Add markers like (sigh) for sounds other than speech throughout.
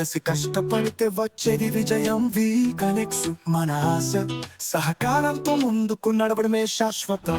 కలిసి కష్టపడితే వచ్చేది విజయం. వి కనెక్స్ మన ఆశ. సహకారంతో ముందుకు నడవడమే శాశ్వతం.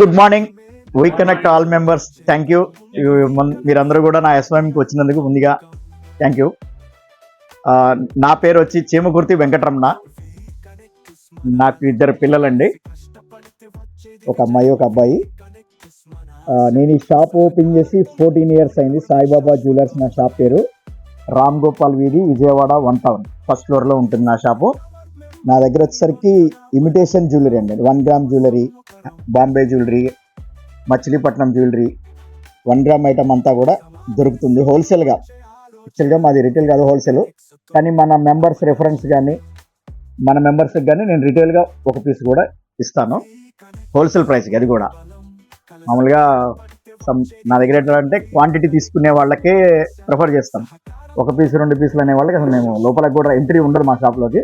Good morning we connect all members thank you మీరందరూ కూడా నా ఎస్వామికి వచ్చినందుకు ముందుగా థ్యాంక్ యూ నా పేరు వచ్చి చీమకుర్తి వెంకటరమణ. నాకు ఇద్దరు పిల్లలండి. ఒక అమ్మాయి ఒక అబ్బాయి. నేను ఈ షాప్ ఓపెన్ చేసి ఫోర్టీన్ ఇయర్స్ అయింది. సాయిబాబా జ్యువెలర్స్ నా షాప్ పేరు. రామ్ గోపాల్ వీధి విజయవాడ వన్ టౌన్. ఫస్ట్ ఫ్లోర్లో ఉంటుంది నా షాపు. నా దగ్గర వచ్చేసరికి ఇమిటేషన్ జ్యువెలరీ అండి. One gram jewellery Bombay jewellery Machilipatnam jewellery one gram item అంతా కూడా దొరుకుతుంది హోల్సేల్గా. యాక్చువల్గా మాది రిటైల్ కాదు హోల్సేల్ కానీ మన మెంబర్స్ రెఫరెన్స్ కానీ మన మెంబర్స్కి కానీ నేను రిటైల్గా ఒక పీస్ కూడా ఇస్తాను. హోల్సేల్ ప్రైస్కి అది కూడా. మామూలుగా సమ్ నా దగ్గర ఎట్లా అంటే క్వాంటిటీ తీసుకునే వాళ్ళకే ప్రిఫర్ చేస్తాం. ఒక పీస్ రెండు పీసులు అనే వాళ్ళకి అసలు మేము లోపల కూడా ఎంట్రీ ఉండదు మా షాప్లోకి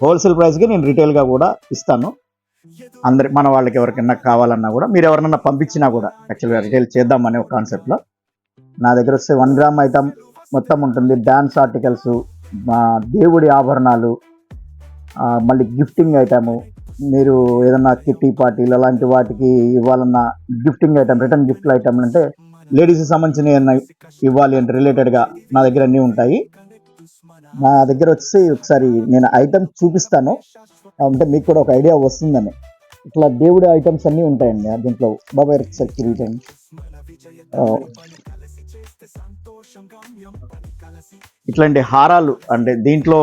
హోల్సేల్ ప్రైస్కి నేను రిటైల్గా కూడా ఇస్తాను. అందరి మన వాళ్ళకి ఎవరికైనా కావాలన్నా కూడా మీరు ఎవరినన్నా పంపించినా కూడా యాక్చువల్గా రిటైల్ చేద్దామనే ఒక కాన్సెప్ట్లో నా దగ్గర వస్తే వన్ గ్రామ్ ఐటమ్ మొత్తం ఉంటుంది. డ్యాన్స్ ఆర్టికల్స్ మా దేవుడి ఆభరణాలు మళ్ళీ గిఫ్టింగ్ ఐటము. మీరు ఏదన్నా కిట్టి పార్టీలు అలాంటి వాటికి ఇవ్వాలన్నా గిఫ్టింగ్ ఐటమ్ రిటర్న్ గిఫ్ట్లు ఐటమ్ అంటే లేడీస్కి సంబంధించిన ఏమన్నా ఇవ్వాలి అంటే రిలేటెడ్గా నా దగ్గర అన్నీ ఉంటాయి. నా దగ్గర వచ్చి ఒకసారి నేను ఐటమ్ చూపిస్తాను. అంటే మీకు కూడా ఒక ఐడియా వస్తుందని. ఇట్లా దేవుడి ఐటమ్స్ అన్నీ ఉంటాయండి దీంట్లో. బాబాయ్ ఒకసారి ఇట్లాంటి హారాలు అంటే దీంట్లో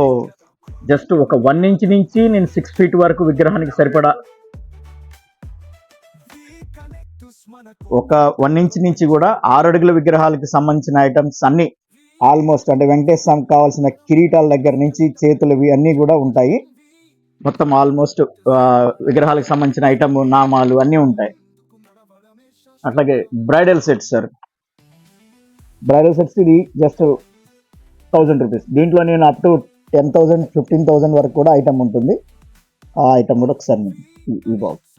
జస్ట్ ఒక వన్ ఇంచ్ నుంచి నేను సిక్స్ ఫీట్ వరకు విగ్రహానికి సరిపడా ఒక వన్ ఇంచ్ నుంచి కూడా ఆరు అడుగుల విగ్రహాలకు సంబంధించిన ఐటమ్స్ అన్ని ఆల్మోస్ట్ అంటే వెంకటేశ్వర స్వామికి కావాల్సిన కిరీటాల దగ్గర నుంచి చేతులవి అన్నీ కూడా ఉంటాయి. మొత్తం ఆల్మోస్ట్ విగ్రహాలకు సంబంధించిన ఐటమ్ నామాలు అన్నీ ఉంటాయి. అట్లాగే bridal set sir bridal sets ఇది జస్ట్ థౌజండ్ రూపీస్ దీంట్లో నేను up to ten thousand fifteen thousand వరకు కూడా ఐటమ్ ఉంటుంది. ఆ ఐటమ్ కూడా ఒకసారి నేను ఈ- బాక్స్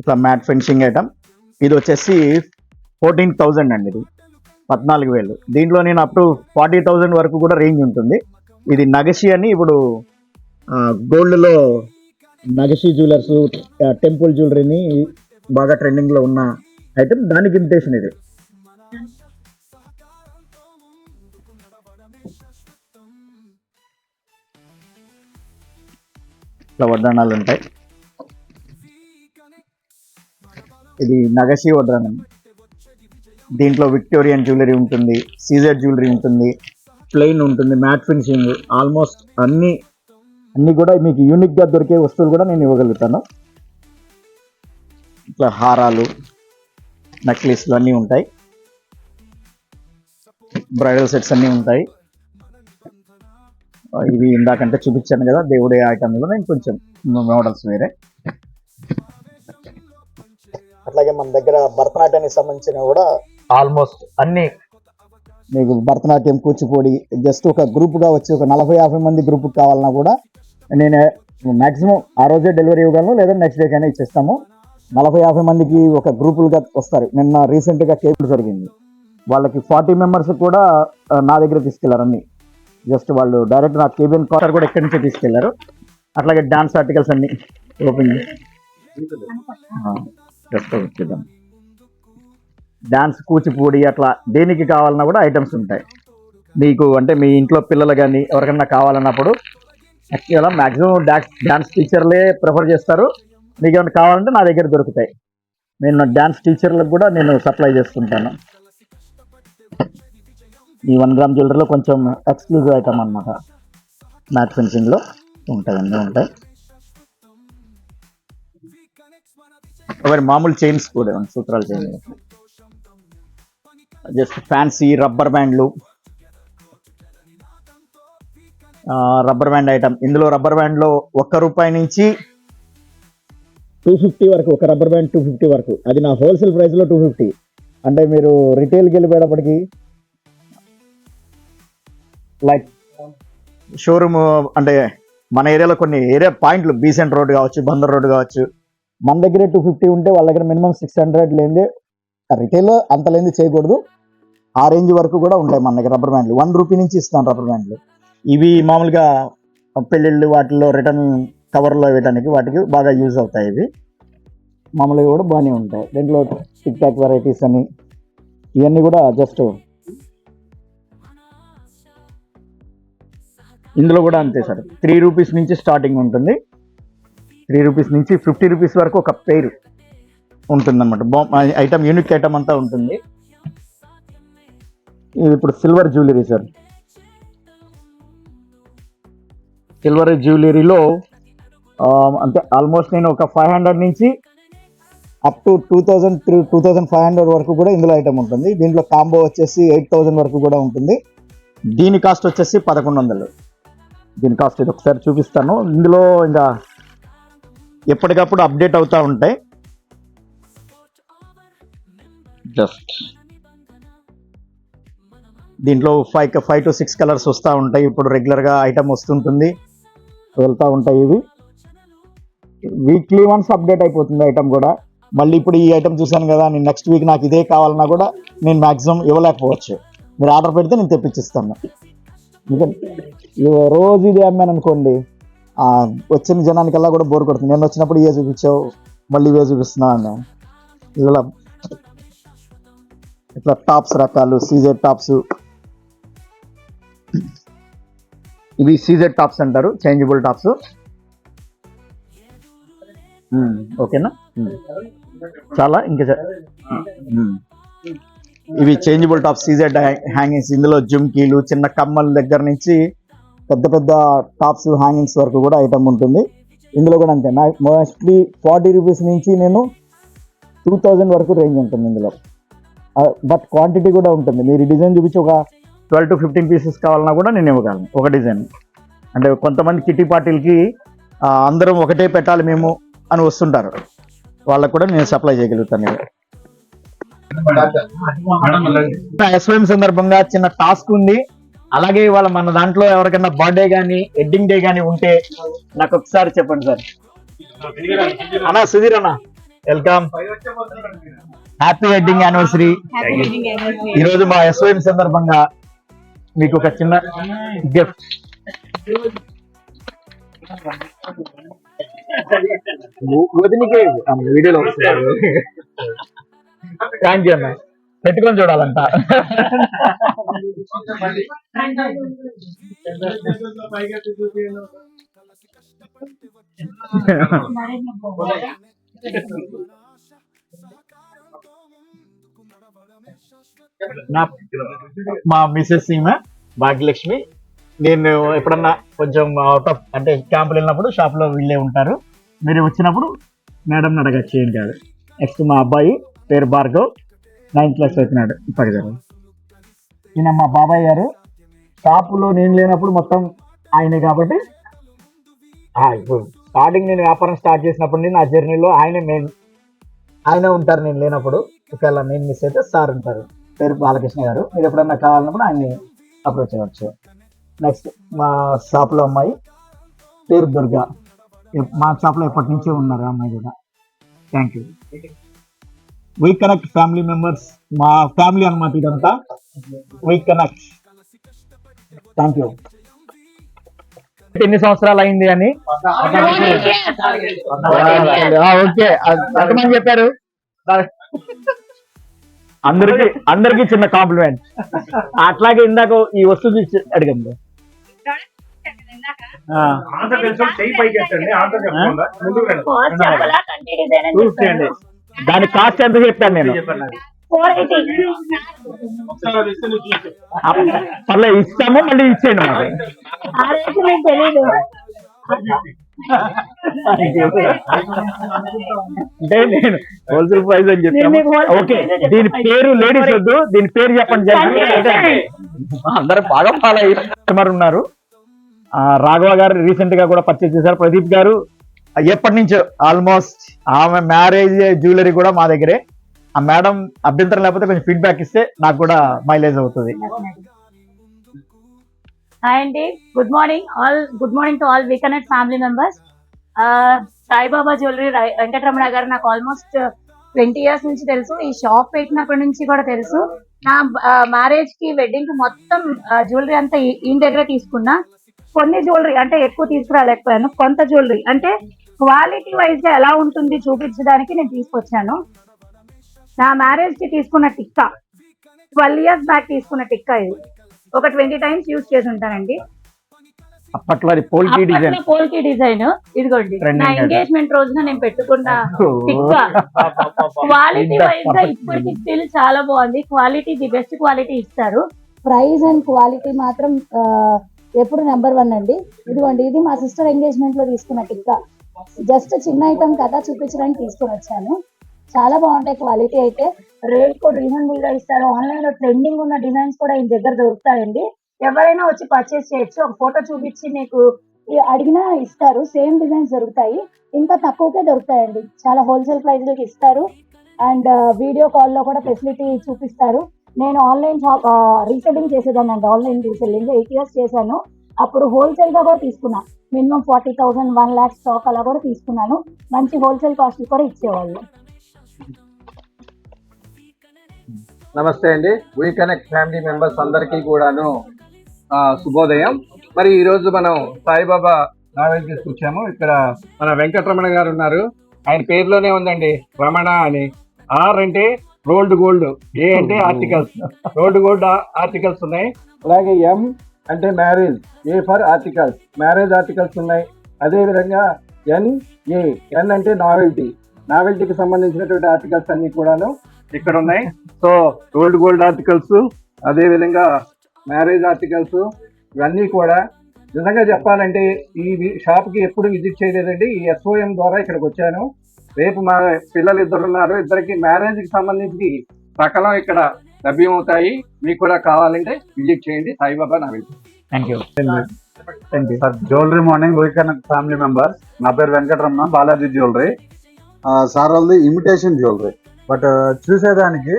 ఇట్లా మ్యాట్ ఫినిషింగ్ ఐటమ్ ఇది వచ్చేసి ఫోర్టీన్ థౌజండ్ అండి ఇది. పద్నాలుగు వేలు. దీంట్లో నేను అప్ టు ఫార్టీ థౌజండ్ వరకు కూడా రేంజ్ ఉంటుంది. ఇది నగసి అని ఇప్పుడు గోల్డ్లో నగసి జ్యువెలర్స్ టెంపుల్ జ్యువెలరీని బాగా ట్రెండింగ్లో ఉన్న ఐటమ్ దానికి ఇమిటేషన్ ఇది. ఇట్లా వడ్డాణాలు ఉంటాయి. ఇది నగసి వడ్డాణం దీంట్లో విక్టోరియన్ జ్యువెలరీ ఉంటుంది సీజర్ జ్యువెలరీ ఉంటుంది ప్లెయిన్ ఉంటుంది మ్యాట్ ఫినిషింగ్ ఆల్మోస్ట్ అన్ని అన్ని కూడా మీకు యూనిక్గా దొరికే వస్తువులు కూడా నేను ఇవ్వగలుగుతాను. ఇట్లా హారాలు నెక్లెస్లు అన్నీ ఉంటాయి. బ్రైడల్ సెట్స్ అన్నీ ఉంటాయి. ఇవి ఇందాకంటే చూపించాను కదా దేవుడి ఐటమ్లో నేను కొంచెం మోడల్స్ వేరే. అట్లాగే మన దగ్గర భరతనాట్యానికి సంబంధించిన కూడా ఆల్మోస్ట్ అన్ని మీకు భరతనాట్యం కూచిపూడి జస్ట్ ఒక గ్రూప్గా వచ్చి ఒక నలభై యాభై మంది గ్రూప్ కావాలన్నా కూడా నేను మాక్సిమం ఆ రోజే డెలివరీ ఇవ్వగలను లేదా నెక్స్ట్ డే కైనా ఇచ్చేస్తాము. నలభై యాభై మందికి ఒక గ్రూపులుగా వస్తారు. నిన్న రీసెంట్గా కేబుల్ జరిగింది. వాళ్ళకి ఫార్టీ మెంబర్స్ కూడా నా దగ్గర తీసుకెళ్ళారు అన్ని. జస్ట్ వాళ్ళు డైరెక్ట్ నా కేబిన్ క్వార్టర్ కూడా ఎక్కడి నుంచి తీసుకెళ్ళారు. అట్లాగే డాన్స్ ఆర్టికల్స్ అన్ని ఓపెన్ జస్ట్ వచ్చేద్దాం డాన్స్ కూచిపూడి అట్లా దేనికి కావాలన్నా కూడా ఐటమ్స్ ఉంటాయి. మీకు అంటే మీ ఇంట్లో పిల్లలు కానీ ఎవరికైనా కావాలన్నప్పుడు యాక్చువల్గా మ్యాక్సిమం డాన్స్ డాన్స్ టీచర్లే ప్రిఫర్ చేస్తారు. మీకు ఏమైనా కావాలంటే నా దగ్గర దొరుకుతాయి. నేను నా టీచర్లకు కూడా నేను సప్లై చేస్తుంటాను. ఈ వన్ గ్రామ్ జ్యువెలరీలో కొంచెం ఎక్స్క్లూజివ్ ఐటమ్ అనమాట మ్యాట్ ఫినిషింగ్లో ఉంటాయండి ఉంటాయి. ఒకటి మామూలు చైన్స్ కూడా సూత్రాలు చైన్ జస్ట్ ఫ్యాన్సీ రబ్బర్ బ్యాండ్లు. Rubber band item. ఇందులో రబ్బర్ బ్యాండ్లో ఒక్క రూపాయి నుంచి టూ ఫిఫ్టీ వరకు ఒక రబ్బర్ బ్యాండ్ టూ ఫిఫ్టీ వరకు. అది నా హోల్సేల్ ప్రైస్లో టూ ఫిఫ్టీ అంటే మీరు రిటైల్కి వెళ్ళిపోయేటప్పటికి లైక్ షోరూమ్ అంటే మన ఏరియాలో కొన్ని ఏరియా పాయింట్లు బీసెంట్ రోడ్ కావచ్చు బందర్ రోడ్ కావచ్చు మన దగ్గర టూ ఫిఫ్టీ ఉంటే వాళ్ళ దగ్గర మినిమం సిక్స్ హండ్రెడ్ లేనిదే రిటైల్లో అంత లేనిది చేయకూడదు. ఆ రేంజ్ వరకు కూడా ఉంటాయి మన దగ్గర రబ్బర్ బ్యాండ్లు వన్ రూపీ నుంచి ఇస్తాను రబ్బర్ బ్యాండ్లు ఇవి మామూలుగా పెళ్ళిళ్ళు వాటిల్లో రిటర్న్ కవర్లో వేయడానికి వాటికి బాగా యూజ్ అవుతాయి ఇవి. మామూలుగా కూడా బాగానే ఉంటాయి. దీంట్లో టిక్ టాక్ వెరైటీస్ అని ఇవన్నీ కూడా జస్ట్ ఇందులో కూడా అంతే సార్. త్రీ రూపీస్ నుంచి స్టార్టింగ్ ఉంటుంది. త్రీ రూపీస్ నుంచి ఫిఫ్టీ రూపీస్ వరకు ఒక పేరు ఉంటుందన్నమాట. బా ఐటమ్ యూనిక్ ఐటమ్ అంతా ఉంటుంది. ఇది ఇప్పుడు సిల్వర్ జ్యువెలరీ సార్. సిల్వర్ జ్యువెలరీలో Um, అంటే ఆల్మోస్ట్ నేను ఒక ఫైవ్ హండ్రెడ్ నుంచి up to two thousand three two thousand five hundred వరకు కూడా ఇందులో ఐటమ్ ఉంటుంది. దీంట్లో కాంబో వచ్చేసి ఎయిట్ థౌజండ్ వరకు కూడా ఉంటుంది. దీని కాస్ట్ వచ్చేసి పదకొండు వందలు. దీని కాస్ట్ ఇది ఒకసారి చూపిస్తాను. ఇందులో ఇంకా ఎప్పటికప్పుడు అప్డేట్ అవుతూ ఉంటాయి. జస్ట్ దీంట్లో five five two six colours వస్తూ ఉంటాయి. ఇప్పుడు రెగ్యులర్గా ఐటమ్ వస్తుంటుంది. వెళ్తూ ఉంటాయి ఇవి. వీక్లీ వన్స్ అప్డేట్ అయిపోతుంది ఐటమ్ కూడా. మళ్ళీ ఇప్పుడు ఈ ఐటమ్ చూశాను కదా నేను నెక్స్ట్ వీక్ నాకు ఇదే కావాలన్నా కూడా నేను మాక్సిమం ఇవ్వలేకపోవచ్చు. మీరు ఆర్డర్ పెడితే నేను తెప్పించిస్తాను. రోజు ఇదే అమ్మాను అనుకోండి వచ్చిన జనానికల్లా కూడా బోర్ కొడుతుంది. నేను వచ్చినప్పుడు ఇవే చూపించావు మళ్ళీ ఇవే చూపిస్తున్నా ఇలా ఇట్లా టాప్స్ రకాలు సీజెడ్ టాప్స్ ఇవి సీజెడ్ టాప్స్ అంటారు చేంజబుల్ టాప్స్ ఓకేనా? చాలా ఇంకా ఇవి చేంజబుల్ టాప్ సీజెడ్ హ్యాంగింగ్స్. ఇందులో జుమ్కీలు చిన్న కమ్మల దగ్గర నుంచి పెద్ద పెద్ద టాప్స్ హ్యాంగింగ్స్ వరకు కూడా ఐటమ్ ఉంటుంది. ఇందులో కూడా అంతే. నా మోస్ట్లీ ఫార్టీ రూపీస్ నుంచి నేను టూ థౌజండ్ వరకు రేంజ్ ఉంటుంది ఇందులో. బట్ క్వాంటిటీ కూడా ఉంటుంది. మీరు డిజైన్ చూపించి ఒక ట్వెల్వ్ టు ఫిఫ్టీన్ పీసెస్ కావాలన్నా కూడా నేను ఇవ్వగలను ఒక డిజైన్. అంటే కొంతమంది కిటీ పార్టీలకి అందరం ఒకటే పెట్టాలి మేము. అని వస్తుంటారు. వాళ్ళకు కూడా నేను సప్లై చేయగలుగుతాను. ఇది ఎస్వైఎం సందర్భంగా చిన్న టాస్క్ ఉంది. అలాగే ఇవాళ మన దాంట్లో ఎవరికైనా బర్త్డే కానీ వెడ్డింగ్ డే కానీ ఉంటే నాకు ఒకసారి చెప్పండి సార్. అన్నా సుధీర్ అన్న వెల్కమ్ హ్యాపీ వెడ్డింగ్ యానివర్సరీ ఈ రోజు మా ఎస్వైఎం సందర్భంగా మీకు ఒక చిన్న గిఫ్ట్ వదినికే వీడియోలో థ్యాంక్ యూ అన్న. పెట్టుకొని చూడాలంట. నా మా మిస్సెస్ ఈమె భాగ్యలక్ష్మి. నేను ఎప్పుడన్నా కొంచెం అవుట్ ఆఫ్ అంటే క్యాంపులు వెళ్ళినప్పుడు షాప్లో వీళ్ళే ఉంటారు. మీరు వచ్చినప్పుడు మేడంని అడగచ్చు ఏం కాదు. నెక్స్ట్ మా అబ్బాయి పేరు భార్గవ్. నైన్త్ క్లాస్ వచ్చినాడు. ఇప్పటి గారు ఈయన మా బాబాయ్ గారు. షాపులో నేను లేనప్పుడు మొత్తం ఆయనే కాబట్టి ఆ, ఇప్పుడు స్టార్టింగ్ నేను వ్యాపారం స్టార్ట్ చేసినప్పుడు నా జర్నీలో ఆయనే మెయిన్ ఆయన ఉంటారు నేను లేనప్పుడు. ఒకవేళ నేను మిస్ అయితే సార్ ఉంటారు. పేరు బాలకృష్ణ గారు. మీరు ఎప్పుడన్నా కావాలన్నప్పుడు ఆయన్ని అప్రోచ్ అవ్వచ్చు నెక్స్ట్ మా షాప్లో అమ్మాయి పేరు దుర్గా. మా షాప్లో ఎప్పటి నుంచో ఉన్నారు అమ్మాయి కూడా. Thank you we connect family members మా ఫ్యామిలీ అన్నమాట ఇదంతా. వీ కనెక్ట్ థ్యాంక్ యూ ఎన్ని సంవత్సరాలు అయింది అని? ఆ, ఓకే. ఎంతమంది చెప్పారు? అందరికి అందరికి చిన్న కాంప్లిమెంట్ (laughs) అట్లాగే ఇందాక ఈ వస్తువు అడిగింది ఆన్సర్ తెలుసు చెయ్యి పైకి ఎత్తండి ఆన్సర్ చెప్పకుండా. ముందుకు రండి. చూసేయండి దాని కాస్ట్ ఎంత చెప్పాను నేను? పర్లేదు ఇస్తాము మళ్ళీ ఇచ్చేయండి మాకు. అంటే నేను హోల్సేల్ ప్రైస్ అని చెప్పాను. ఓకే దీని. పేరు లేడీస్ వద్దు దీని పేరు చెప్పండి. అందరు బాగా ఫాలో అయ్యి కస్టమర్ ఉన్నారు. రాఘవ గారు రీసెంట్గా కూడా పర్చేస్ చేశారు. ప్రదీప్ గారు ఎప్పటి నుంచో ఆల్మోస్ట్ ఆమె మ్యారేజ్ జ్యువెలరీ కూడా మా దగ్గరే. ఆ మేడం అభ్యంతరం లేకపోతే కొంచెం ఫీడ్బ్యాక్ ఇస్తే నాకు కూడా మైలేజ్ అవుతుంది. హాయ్ అండి. Good morning all good morning to all we connect family members Saibaba jewellery Venkataramana garu నాకు ఆల్మోస్ట్ ట్వంటీ ఇయర్స్ నుంచి తెలుసు. ఈ షాప్ పెట్టినప్పటి నుంచి కూడా తెలుసు. నా మ్యారేజ్కి వెడ్డింగ్కి మొత్తం జ్యువెలరీ అంతా ఈ- ఈయన దగ్గర తీసుకున్నా. కొన్ని జ్యువెలరీ అంటే ఎక్కువ తీసుకురాలేకపోయాను. కొంత జ్యువెలరీ అంటే క్వాలిటీ వైజ్గా ఎలా ఉంటుంది చూపించడానికి నేను తీసుకొచ్చాను. నా మ్యారేజ్కి తీసుకున్న టిక్కా ట్వెల్వ్ ఇయర్స్ బ్యాక్ తీసుకున్న టిక్కా ఇది. ఒక ట్వంటీ టైమ్స్ యూజ్ చేసి ఉంటానండి. అప్పట్లో పోల్కి డిజైన్. పోల్కి డిజైన్. ఇదిగోండి నా. ఎంగేజ్మెంట్ రోజున నేను పెట్టుకున్న టిక్కా. క్వాలిటీ వైజ్గా ఇప్పటికి స్టిల్ చాలా బాగుంది. క్వాలిటీ ది బెస్ట్ క్వాలిటీ ఇస్తారు. ప్రైస్ అండ్ క్వాలిటీ మాత్రం ఎప్పుడు నెంబర్ వన్ అండి. ఇదిగోండి ఇది మా సిస్టర్ ఎంగేజ్మెంట్లో తీసుకున్న టిక్కా. జస్ట్ చిన్న ఐటమ్ కదా చూపించడానికి తీసుకొని వచ్చాను. చాలా బాగుంటాయి క్వాలిటీ అయితే. రేట్ కూడా రీజనబుల్గా ఇస్తారు. ఆన్లైన్లో ట్రెండింగ్ ఉన్న డిజైన్స్ కూడా ఈ దగ్గర దొరుకుతాయండి. ఎవరైనా వచ్చి పర్చేస్ చేయొచ్చు. ఒక ఫోటో చూపించి మీకు అడిగినా ఇస్తారు. సేమ్ డిజైన్స్ దొరుకుతాయి. ఇంకా తక్కువకే దొరుకుతాయండి. చాలా హోల్సేల్ ప్రైస్ ఇస్తారు. అండ్ వీడియో కాల్లో కూడా ఫెసిలిటీ చూపిస్తారు. నేను ఆన్లైన్ షాప్ రీసెల్లింగ్ చేసేదాన్ని అండి. ఆన్లైన్ రీసెల్లింగ్ ఎయిట్ ఇయర్స్ చేశాను. అప్పుడు హోల్సేల్గా కూడా తీసుకున్నా. Minimum forty thousand one lakh stock అలా కూడా తీసుకున్నాను. మంచి హోల్సేల్ కాస్ట్ కూడా ఇచ్చేవాళ్ళు. నమస్తే అండి. వీ కనెక్ట్ ఫ్యామిలీ మెంబర్స్ అందరికీ కూడాను శుభోదయం. మరి ఈ రోజు మనం సాయిబాబా నావెల్ తీసుకొచ్చాము. ఇక్కడ మన వెంకటరమణ గారు ఉన్నారు. ఆయన పేరులోనే ఉందండి. రమణ అని. ఆర్ అంటే రోల్డ్ గోల్డ్ ఏ అంటే ఆర్టికల్స్ రోల్డ్ గోల్డ్ ఆర్టికల్స్ ఉన్నాయి. అలాగే ఎం అంటే marriage A for articles marriage articles ఉన్నాయి. అదే విధంగా ఎన్ ఏ ఎన్ అంటే నావెల్టీ నావెల్టీకి సంబంధించినటువంటి ఆర్టికల్స్ అన్ని కూడాను ఇక్కడ ఉన్నాయి. సో రోల్డ్ గోల్డ్ ఆర్టికల్స్ అదే విధంగా మ్యారేజ్ ఆర్టికల్స్ ఇవన్నీ కూడా నిజంగా చెప్పాలంటే ఈ షాప్కి ఎప్పుడు విజిట్ చేయలేదండి. ఈ ఎస్ఓఎం ద్వారా ఇక్కడికి వచ్చాను. రేపు మా పిల్లలు ఇద్దరు ఉన్నారు ఇద్దరికి మ్యారేజ్కి సంబంధించి సకలం ఇక్కడ లభ్యమవుతాయి. మీకు కూడా కావాలంటే విజిట్ చేయండి. సాయిబాబా నా thank you thank you sir jewellery morning weekend family members నా పేరు వెంకటరమణ బాలాజీ జ్యువెలరీ సార్ వాళ్ళది ఇమిటేషన్ జ్యువెలరీ బట్ చూసేదానికి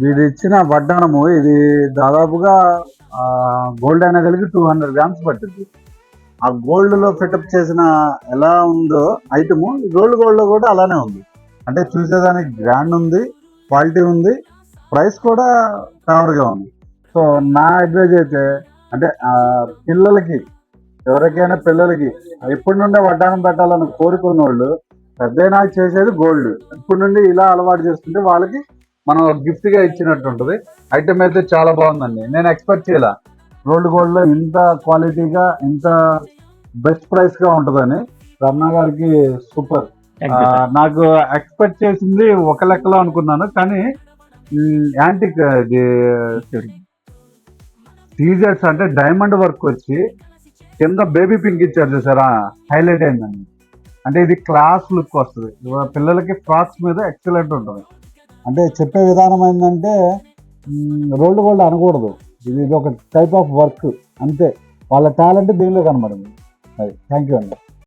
వీడు ఇచ్చిన వడ్డానము ఇది దాదాపుగా గోల్డ్ అయినా కలిగి టూ హండ్రెడ్ గ్రామ్స్ పట్టింది. ఆ గోల్డ్లో ఫిటప్ చేసిన ఎలా ఉందో ఐటమ్ గోల్డ్ గోల్డ్లో కూడా అలానే ఉంది. అంటే చూసేదానికి గ్రాండ్ ఉంది క్వాలిటీ ఉంది ప్రైస్ కూడా కవర్ ఉంది. సో నా అడ్వైజ్ అయితే అంటే పిల్లలకి ఎవరికైనా పిల్లలకి ఇప్పటి నుండే వడ్డానం పెట్టాలని కోరుకున్న వాళ్ళు పెద్దయినా చేసేది గోల్డ్ ఇప్పటి నుండి ఇలా అలవాటు చేసుకుంటే వాళ్ళకి మనం గిఫ్ట్గా ఇచ్చినట్టు ఉంటుంది. ఐటమ్ అయితే చాలా బాగుందండి. నేను ఎక్స్పెక్ట్ చేయాల. రోల్డ్ గోల్డ్లో ఇంత క్వాలిటీగా ఇంత బెస్ట్ ప్రైస్గా ఉంటుందని రమణ గారికి సూపర్. నాకు ఎక్స్పెక్ట్ చేసింది ఒక లెక్కలో అనుకున్నాను కానీ యాంటిక్ ఇది టీజర్స్ అంటే డైమండ్ వర్క్ వచ్చి కింద బేబీ పింక్ ఇచ్చారు చూసారా? హైలైట్ అయిందండి. అంటే ఇది క్లాస్ లుక్ వస్తుంది. పిల్లలకి ఫ్రాక్స్ మీద ఎక్సలెంట్ ఉంటుంది. అంటే చెప్పే విధానం ఏంటంటే రోల్డ్ గోల్డ్ అనకూడదు. ఇది ఒక టైప్ ఆఫ్ వర్క్ అంతే. వాళ్ళ టాలెంట్ దీనిలో కనబడింది. అది థ్యాంక్ యూ అండి.